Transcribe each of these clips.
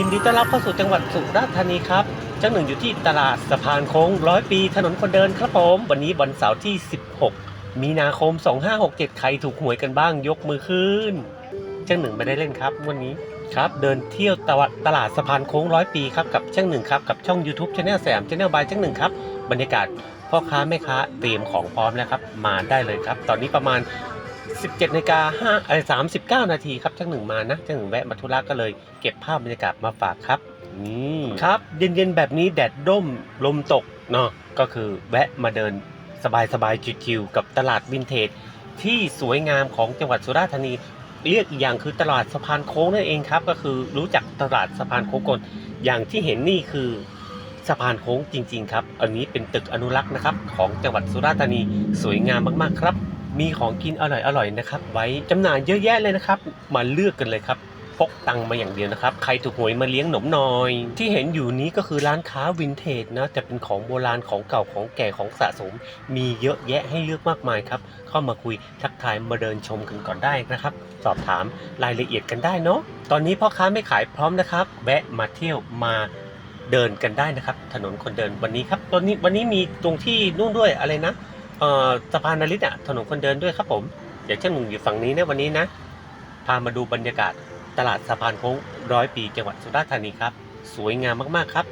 ยินดีต้อนรับเข้าสู่จังหวัดสุราษฎร์ธานีครับ เจ้าหนึ่งอยู่ที่ตลาดสะพานโค้งร้อยปีถนนคนเดินครับผม วันนี้วันเสาร์ที่ 16 มีนาคม 2567 ใครถูกหวยกันบ้างยกมือขึ้น เจ้าหนึ่งไม่ได้เล่นครับ วันนี้ครับ เดินเที่ยวตลาดตลาดสะพานโค้งร้อยปีครับกับเจ้าหนึ่งครับกับช่อง YouTube Channel แสม Channel บายเจ้าหนึ่งครับบรรยากาศพ่อค้าแม่ค้าเตรียมของพร้อมแล้วครับ มาได้เลยครับ ตอนนี้ประมาณ 17นาฬิกาห้าเออ39นาทีครับช่างหนึ่งมานะช่างหนึ่งแวะมาธุระก็เลยเก็บภาพบรรยากาศมาฝากครับนี่ครับเย็นๆแบบนี้แดดร่มลมตกเนาะก็คือแวะมาเดินสบายๆชิวๆกับตลาดวินเทจที่สวยงามของจังหวัดสุราษฎร์ธานี เรียกอีกอย่างคือตลาดสะพานโค้งนั่นเองครับ ก็คือรู้จักตลาดสะพานโค้งก่อนอย่างที่เห็นนี่คือสะพานโค้งจริง ๆ ครับ อันนี้เป็นตึกอนุรักษ์นะครับของจังหวัดสุราษฎร์ธานีสวยงามมากๆครับ มีของกินอร่อยๆนะครับ ไว้จำหน่ายเยอะแยะเลยนะครับ มาเลือกกันเลยครับพกตังค์มาอย่างเดียวนะครับ ใครถูกหวยมาเลี้ยงหนมหน่อย ที่เห็นอยู่นี้ก็คือร้านค้าวินเทจนะจะเป็นของโบราณของเก่าของแก่ของสะสม มีเยอะแยะให้เลือกมากมายครับ เข้ามาคุยทักทายมาเดินชมกันก่อนได้นะครับ สอบถามรายละเอียดกันได้เนาะตอนนี้พ่อค้าไม่ขายพร้อมนะครับแวะมาเที่ยวมาเดินกันได้นะครับ ถนนคนเดินวันนี้ครับตอนนี้วันนี้มีตรงที่นู่นด้วยอะไรนะ เอ่อสะพานนาริตอะถนนคนเดินด้วยครับผม เดี๋ยวช่างหนุ่มอยู่ฝั่งนี้นะวันนี้นะ พามาดูบรรยากาศตลาดสะพานโค้งร้อยปีจังหวัดสุราษฎร์ธานีครับ สวยงามมากๆครับ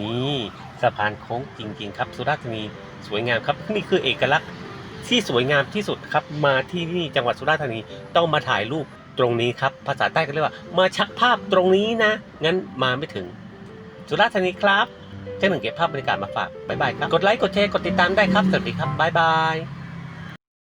นี่สะพานโค้งจริง ๆ ครับ สุราษฎร์ธานีสวยงามครับ นี่คือเอกลักษณ์ที่สวยงามที่สุดครับ มาที่นี่จังหวัดสุราษฎร์ธานีต้องมาถ่ายรูปตรงนี้ครับภาษาใต้ก็เรียกว่า มาชักภาพตรงนี้นะ งั้นมาไม่ถึง สุราษฎร์ธานีครับ เจ้าหนึ่งเก็บภาพบรรยากาศมาฝากบายบายครับ กดไลค์ กดแชร์ กดติดตามได้ครับ สวัสดีครับบายบาย